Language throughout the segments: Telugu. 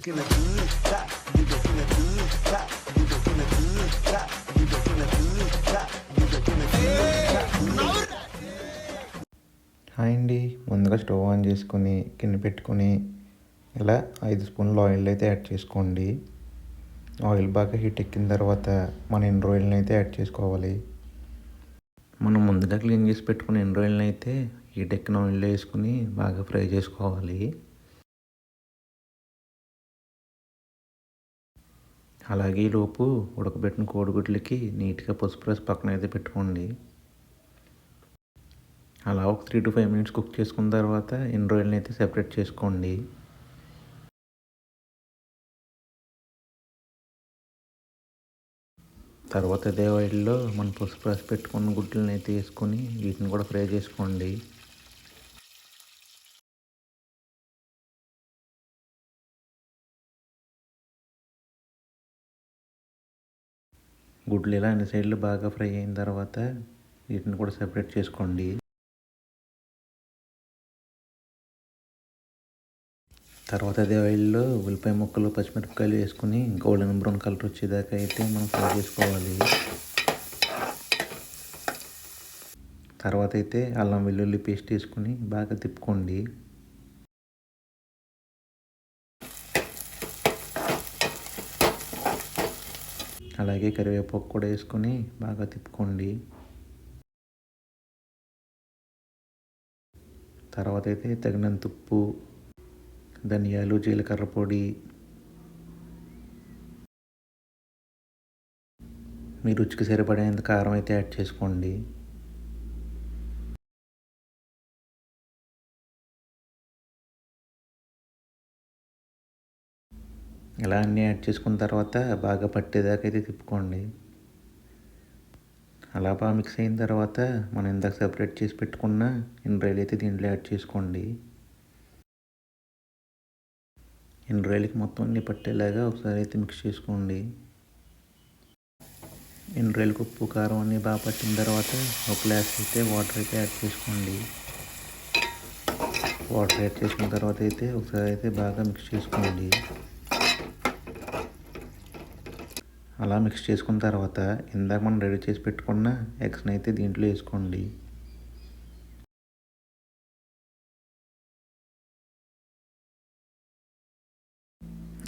హాయ్ అండి. ముందుగా స్టవ్ ఆన్ చేసుకొని కింద పెట్టుకొని ఇలా ఐదు స్పూన్లు ఆయిల్ అయితే యాడ్ చేసుకోండి. ఆయిల్ బాగా హీట్ ఎక్కిన తర్వాత మన ఎండు ఆయిల్ని అయితే యాడ్ చేసుకోవాలి. మనం ముందుగా క్లీన్ చేసి పెట్టుకున్న ఎండు ఆయిల్ని అయితే హీట్ ఎక్కిన ఆయిల్లో వేసుకుని బాగా ఫ్రై చేసుకోవాలి. అలాగే లోపు ఉడకబెట్టిన కోడిగుడ్లకి నీట్గా పసుపు రాసి పక్కన అయితే పెట్టుకోండి. అలా ఒక three to five minutes cook చేసుకున్న తర్వాత ఎన్ని రోజులని అయితే సెపరేట్ చేసుకోండి. తర్వాత అదే ఆయిల్లో మనం పసుపు రాసి పెట్టుకున్న గుడ్లని అయితే వేసుకొని వీటిని కూడా ఫ్రై చేసుకోండి. గుడ్లు ఇలా అన్ని సైడ్లు బాగా ఫ్రై అయిన తర్వాత వీటిని కూడా సెపరేట్ చేసుకోండి. తర్వాత అదే ఆయిల్లో ఉల్లిపాయ ముక్కలు పచ్చిమిరపకాయలు వేసుకుని గోల్డెన్ బ్రౌన్ కలర్ వచ్చేదాకా అయితే మనం ఫ్రై చేసుకోవాలి. తర్వాత అయితే అల్లం వెల్లుల్లి పేస్ట్ వేసుకుని బాగా తిప్పుకోండి. అలాగే కరివేపాకు కూడా వేసుకొని బాగా తిప్పుకోండి. తర్వాత అయితే తగినంత ఉప్పు ధనియాలు జీలకర్ర పొడి. మీ రుచికి సరిపడేంత కారం అయితే యాడ్ చేసుకోండి. ఇలా అన్నీ యాడ్ చేసుకున్న తర్వాత బాగా పట్టేదాకా అయితే తిప్పుకోండి. అలా బాగా మిక్స్ అయిన తర్వాత మనం ఇందాక సెపరేట్ చేసి పెట్టుకున్న ఎండ్రాయిలు అయితే దీంట్లో యాడ్ చేసుకోండి. ఎండ్రాయిలకి మొత్తం అన్నీ పట్టేలాగా ఒకసారి అయితే మిక్స్ చేసుకోండి. ఇండ్రాయిల్కి ఉప్పు కారం అన్నీ బాగా పట్టిన తర్వాత ఒక గ్లాస్ అయితే వాటర్ అయితే యాడ్ చేసుకోండి. వాటర్ యాడ్ చేసుకున్న తర్వాత అయితే ఒకసారి అయితే బాగా మిక్స్ చేసుకోండి. అలా మిక్స్ చేసుకున్న తర్వాత ఇందాక మనం రెడీ చేసి పెట్టుకున్న ఎగ్స్ని అయితే దీంట్లో వేసుకోండి.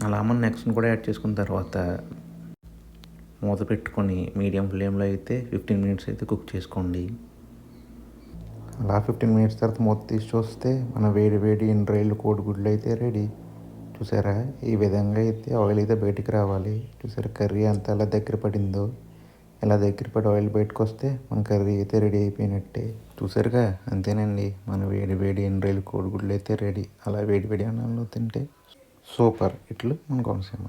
అలా మనం ఎగ్స్ని కూడా యాడ్ చేసుకున్న తర్వాత మూత పెట్టుకొని మీడియం ఫ్లేమ్లో అయితే ఫిఫ్టీన్ మినిట్స్ అయితే కుక్ చేసుకోండి. అలా ఫిఫ్టీన్ మినిట్స్ తర్వాత మూత తీసి చూస్తే మన వేడి వేడి ఇండ్రాయిల్ కోడిగుడ్లు అయితే రెడీ చూసారా? ఈ విధంగా అయితే ఆయిల్ అయితే బయటికి రావాలి. చూసారా కర్రీ అంత ఎలా దగ్గర పడిందో? ఎలా దగ్గర పడి ఆయిల్ బయటకు వస్తే మన కర్రీ అయితే రెడీ అయిపోయినట్టే. చూసారుగా? అంతేనండి. మన వేడి వేడి ఎండ్రాయిల్ కోడిగుడ్లు అయితే రెడీ అలా వేడి వేడి అన్నంలో తింటే సూపర్. ఇట్లు మన కోనసీమ.